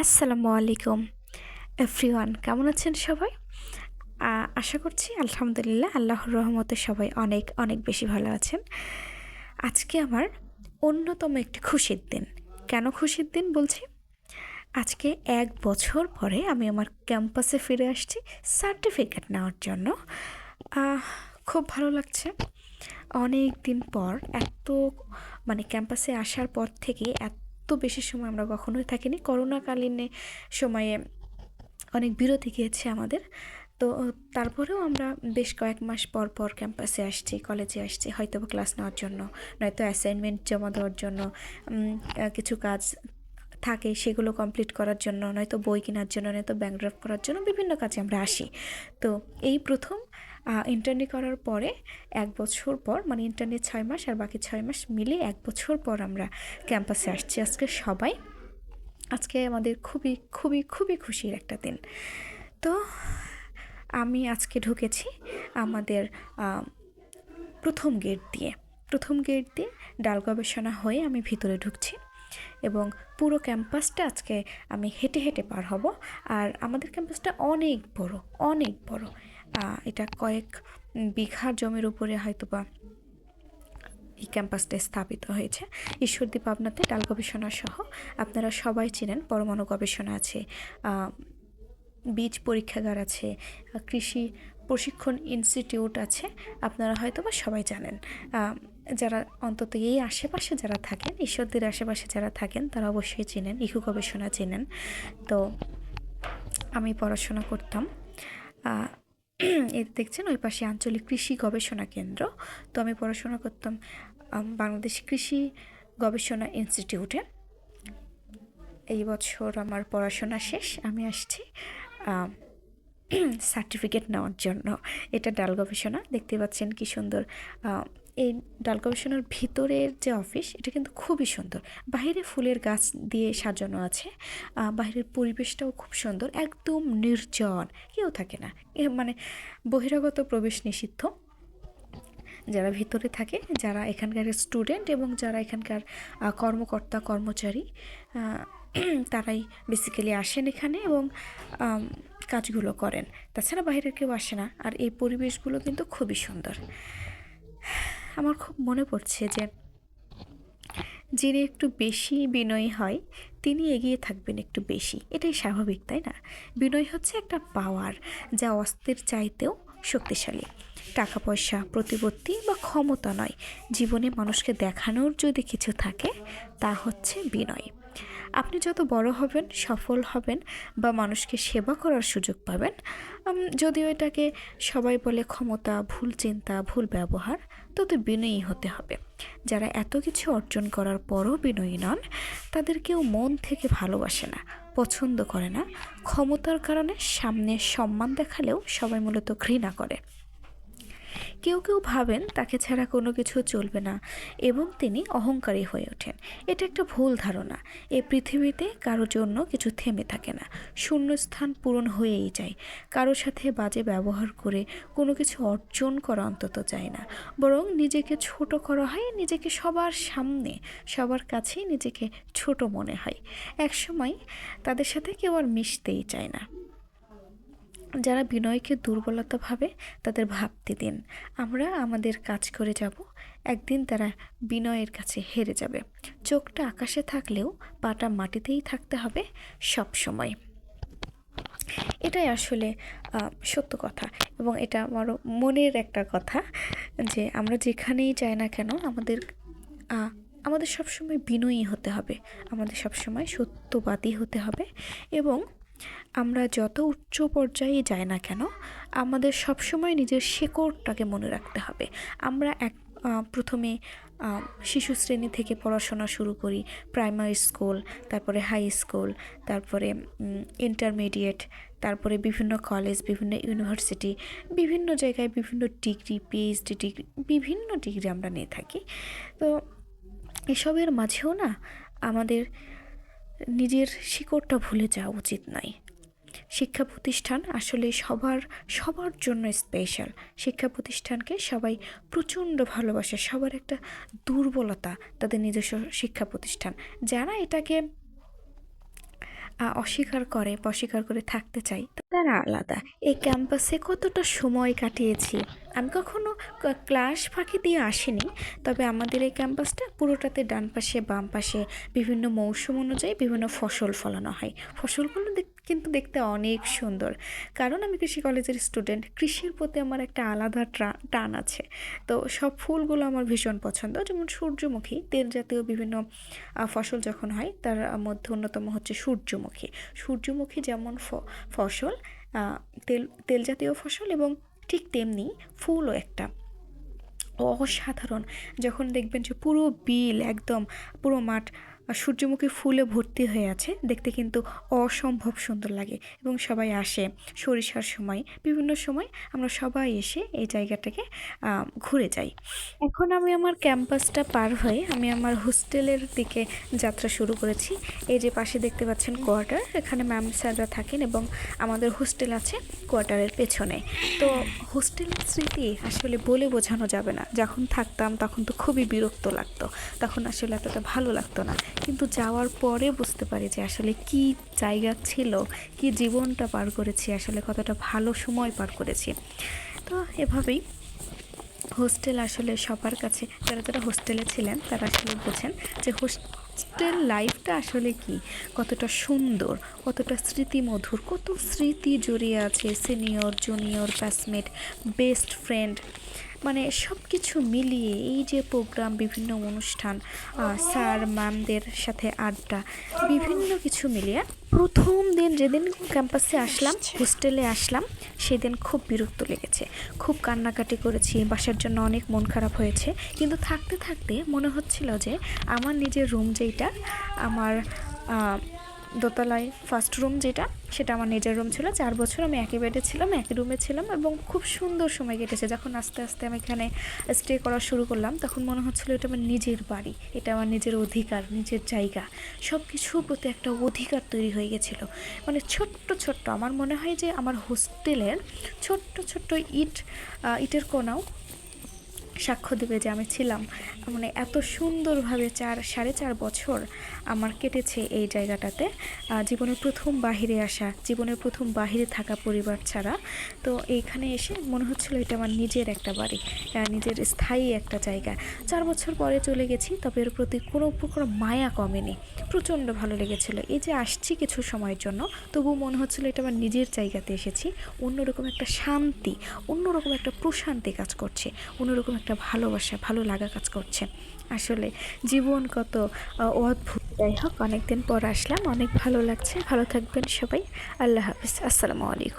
আসসালামু আলাইকুম। এভরিওয়ান, কেমন আছেন সবাই? আশা করছি আলহামদুলিল্লাহ আল্লাহর রহমতে সবাই অনেক অনেক বেশি ভালো আছেন। আজকে আমার অন্যতম একটি খুশির দিন। কেন খুশির দিন বলছি? আজকে এক বছর পরে আমি আমার ক্যাম্পাসে ফিরে আসছি সার্টিফিকেট নেওয়ার জন্য। খুব ভালো লাগছে। অনেক দিন পর এত মানে ক্যাম্পাসে আসার পর থেকে এত বেশি সময় আমরা কখনোই থাকিনি। করোনাকালীন সময়ে অনেক বিরতি গিয়েছে আমাদের। তো তারপরেও আমরা বেশ কয়েক মাস পর পর ক্যাম্পাসে আসছি, কলেজে আসছি হয়তো ক্লাস নেওয়ার জন্য, নয়তো অ্যাসাইনমেন্ট জমা দেওয়ার জন্য কিছু কাজ থাকে সেগুলো কমপ্লিট করার জন্য, নয়তো বই কেনার জন্য, নয়তো ব্যাংক ড্রাফট করার জন্য বিভিন্ন কাজে আমরা আসি। তো, এই প্রথম ইন্টারনি করার পরে এক বছর পর মানে ইন্টারনি ছয় মাস আর বাকি ছয় মাস মিলে এক বছর পর আমরা ক্যাম্পাসে আসছি। আজকে সবাই, আজকে আমাদের খুবই খুবই খুবই খুশির একটা দিন। তো আমি আজকে ঢুকেছি আমাদের প্রথম গেট দিয়ে। প্রথম গেট দিয়ে ডাল গবেষণা হয়ে আমি ভিতরে ঢুকছি এবং পুরো ক্যাম্পাসটা আজকে আমি হেঁটে হেঁটে পার হব। আর আমাদের ক্যাম্পাসটা অনেক বড় অনেক বড়। এটা কয়েক বিঘা জমির উপরে হয়তো বা এই ক্যাম্পাসটা স্থাপিত হয়েছে। ঈশ্বরদী পাবনাতে ডাল গবেষণা সহ আপনারা সবাই চিনেন, পরমাণু গবেষণা আছে বীজ পরীক্ষাগার আছে কৃষি প্রশিক্ষণ ইনস্টিটিউট আছে, আপনারা হয়তো বা সবাই জানেন। যারা অন্তত এই আশেপাশে যারা থাকেন, ঈশ্বরদীর আশেপাশে যারা থাকেন, তারা অবশ্যই চেনেন ইকু গবেষণা চেনেন। তো আমি পড়াশোনা করতাম। এই দেখছেন ওই পাশে আঞ্চলিক কৃষি গবেষণা কেন্দ্র। তো আমি পড়াশোনা করতাম বাংলাদেশ কৃষি গবেষণা ইনস্টিটিউটে। এই বছর আমার পড়াশোনা শেষ, আমি আসছি সার্টিফিকেট নেওয়ার জন্য। এটা ডাল গবেষণা, দেখতে পাচ্ছেন কি সুন্দর এই ডাল গবেষণার ভিতরের যে অফিস, এটা কিন্তু খুবই সুন্দর। বাইরে ফুলের গাছ দিয়ে সাজানো আছে বাইরের পরিবেশটাও খুব সুন্দর, একদম নির্জন, কেউ থাকে না। মানে বহিরাগত প্রবেশ নিষিদ্ধ। যারা ভিতরে থাকে, যারা এখানকার স্টুডেন্ট এবং যারা এখানকার কর্মকর্তা, কর্মচারী তারাই বেসিক্যালি আসেন এখানে এবং কাজগুলো করেন। তাছাড়া বাইরের কেউ আসে না, আর এই পরিবেশগুলো কিন্তু খুবই সুন্দর। আমার খুব মনে পড়ছে যে যিনি একটু বেশি বিনয়ী হয়, তিনি এগিয়ে থাকবেন একটু বেশি। এটাই স্বাভাবিক, তাই না? বিনয় হচ্ছে একটা পাওয়ার যা অস্ত্রের চাইতেও শক্তিশালী। টাকা পয়সা প্রতিপত্তি বা ক্ষমতা নয়। জীবনে মানুষকে দেখানোর যদি কিছু থাকে, তা হচ্ছে বিনয়। আপনি যত বড় হবেন, সফল হবেন বা মানুষকে সেবা করার সুযোগ পাবেন যদিও এটাকে সবাই বলে ক্ষমতা, ভুল চিন্তা, ভুল ব্যবহার তত বিনয়ী হতে হবে। যারা এত কিছু অর্জন করার পরও বিনয়ী নন, তাদের কেউ মন থেকে ভালোবাসে না, পছন্দ করে না। ক্ষমতার কারণে সামনে সম্মান দেখালেও সবাই মূলত ঘৃণা করে। কেউ কেউ ভাবেন তাকে ছাড়া কোনো কিছু চলবে না এবং তিনি অহংকারী হয়ে ওঠেন। এটা একটা ভুল ধারণা। এ পৃথিবীতে কারোর জন্য কিছু থেমে থাকে না। শূন্যস্থান পূরণ হয়েই যায়। কারোর সাথে বাজে ব্যবহার করে কোনো কিছু অর্জন করা অন্তত যায় না। বরং নিজেকে ছোট করা হয়, নিজেকে সবার সামনে, সবার কাছেই নিজেকে ছোট মনে হয়। একসময় তাদের সাথে কেউ আর মিশতেই চায় না। যারা বিনয়কে দুর্বলতা ভাবে তাদের ভাবতে দিন। আমরা আমাদের কাজ করে যাব, একদিন তারা বিনয়ের কাছে হেরে যাবে। চোখটা আকাশে থাকলেও পাটা মাটিতেই থাকতে হবে সব সময় এটাই আসলে সত্য কথা এবং এটা আমারও মনের একটা কথা যে আমরা যেখানেই যাই না কেন আমাদের আমাদের সবসময় বিনয়ী হতে হবে। আমাদের সবসময় সত্যবাদী হতে হবে এবং আমরা যত উচ্চ পর্যায়ে যাই না কেন, আমাদের সবসময় নিজের শেকড়টাকে মনে রাখতে হবে। আমরা এক প্রথমে শিশু শ্রেণি থেকে পড়াশোনা শুরু করি, প্রাইমারি স্কুল, তারপরে হাই স্কুল, তারপরে ইন্টারমিডিয়েট, তারপরে বিভিন্ন কলেজ, বিভিন্ন ইউনিভার্সিটি, বিভিন্ন জায়গায় বিভিন্ন ডিগ্রি পিএইচডি ডিগ্রি, বিভিন্ন ডিগ্রি আমরা নিয়ে থাকি। তো এসবের মাঝেও না আমাদের নিজের শিকড়টা ভুলে যাওয়া উচিত নয়। শিক্ষা প্রতিষ্ঠান আসলে সবার সবার জন্য স্পেশাল শিক্ষা প্রতিষ্ঠানকে সবাই প্রচণ্ড ভালোবাসে, সবার একটা দুর্বলতা তাদের নিজস্ব শিক্ষা প্রতিষ্ঠান। যারা এটাকে অস্বীকার করে বা অস্বীকার করে থাকতে চাই তারা আলাদা। এই ক্যাম্পাসে কতটা সময় কাটিয়েছি? আমি কখনো ক্লাস ফাঁকি দিয়ে আসিনি, তবে আমাদের এই ক্যাম্পাসটা পুরোটাতে ডান পাশে বাম পাশে বিভিন্ন মৌসুম অনুযায়ী বিভিন্ন ফসল ফলানো হয়। ফসলগুলো কিন্তু দেখতে অনেক সুন্দর। কারণ আমি কৃষি কলেজের স্টুডেন্ট কৃষির প্রতি আমার একটা আলাদা টান আছে। তো সব ফুলগুলো আমার ভীষণ পছন্দ। যেমন সূর্যমুখী, তেল জাতীয় বিভিন্ন ফসল যখন হয়, তার মধ্যে অন্যতম হচ্ছে সূর্যমুখী। সূর্যমুখী যেমন ফসল তেল তেল জাতীয় ফসল এবং ঠিক তেমনি ফুলও একটা। অসাধারণ। যখন দেখবেন যে পুরো বিল একদম, পুরো মাঠ সূর্যমুখী ফুলে ভর্তি হয়ে আছে। দেখতে কিন্তু অসম্ভব সুন্দর লাগে এবং সবাই আসে সরিষার সময়। বিভিন্ন সময় আমরা সবাই এসে এই জায়গাটাকে ঘুরে যাই। এখন আমি আমার ক্যাম্পাসটা পার হয়ে আমি আমার হোস্টেলের দিকে যাত্রা শুরু করেছি। এই যে পাশে দেখতে পাচ্ছেন কোয়ার্টার, এখানে ম্যাম স্যাররা থাকেন এবং আমাদের হোস্টেল আছে কোয়ার্টারের পেছনে। তো হোস্টেলের স্মৃতি আসলে বলে বোঝানো যাবে না। যখন থাকতাম তখন তো খুবই বিরক্ত লাগতো। তখন আসলে এতটা ভালো লাগতো না। কিন্তু যাওয়ার পরে বুঝতে পারি যে আসলে কি জায়গা ছিল, কি জীবনটা পার করেছি, আসলে কতটা ভালো সময় পার করেছি। তো এভাবেই হোস্টেল আসলে সবার কাছে, যারা যারা হোস্টেলে ছিলেন, তারা আসলে বোঝেন যে হোস্টেল লাইফটা আসলে কি? কতটা সুন্দর, কতটা স্মৃতিমধুর, কত স্মৃতি জড়িয়ে আছে, senior, junior, classmate, best friend. মানে সব কিছু মিলিয়ে এই যে প্রোগ্রাম বিভিন্ন অনুষ্ঠান স্যার ম্যামদের সাথে আড্ডা, বিভিন্ন কিছু মিলিয়ে প্রথম দিন যেদিন ক্যাম্পাসে আসলাম হোস্টেলে আসলাম, সেদিন খুব বিরক্ত লেগেছে। খুব কান্নাকাটি করেছি, বাসার জন্য অনেক মন খারাপ হয়েছে। কিন্তু থাকতে থাকতে মনে হচ্ছিল যে, আমার নিজের রুম যেইটা, আমার দোতলায় ফার্স্ট রুম যেটা, সেটা আমার নিজের রুম ছিল। চার বছর আমি একই বেডে ছিলাম, একই রুমে ছিলাম এবং খুব সুন্দর সময় কেটেছে। যখন আস্তে আস্তে আমি এখানে স্টে করা শুরু করলাম, তখন মনে হচ্ছিল এটা আমার নিজের বাড়ি, এটা আমার নিজের অধিকার, নিজের জায়গা। সব কিছুর প্রতি একটা অধিকার তৈরি হয়ে গেছিল। মানে ছোট্ট ছোট্ট, আমার মনে হয় যে আমার হোস্টেলের ছোট্ট ছোট্ট ইট ইটের কোনাও সাক্ষ্য দেবে যে আমি ছিলাম। মানে এত সুন্দরভাবে চার, সাড়ে চার বছর আমার কেটেছে এই জায়গাটাতে। জীবনের প্রথম বাহিরে আসা, জীবনের প্রথম বাহিরে থাকা পরিবার ছাড়া। তো এইখানে এসে মনে হচ্ছিল এটা আমার নিজের একটা বাড়ি নিজের স্থায়ী একটা জায়গা। চার বছর পরে চলে গেছি, তবে এর প্রতি কোনো প্রকার মায়া কমেনি। প্রচণ্ড ভালো লেগেছিল। এই যে আসছি কিছু সময়ের জন্য তবুও মনে হচ্ছিল এটা আমার নিজের জায়গাতে এসেছি। অন্যরকম একটা শান্তি, অন্যরকম একটা প্রশান্তি কাজ করছে, অন্যরকম একটা ভালোবাসা, ভালো লাগা কাজ করছে। আসলে জীবন কত অদ্ভুত। যাই হোক, অনেকদিন পর আসলাম। অনেক ভালো লাগছে। ভালো থাকবেন সবাই। আল্লাহ হাফিজ। আসসালামু আলাইকুম।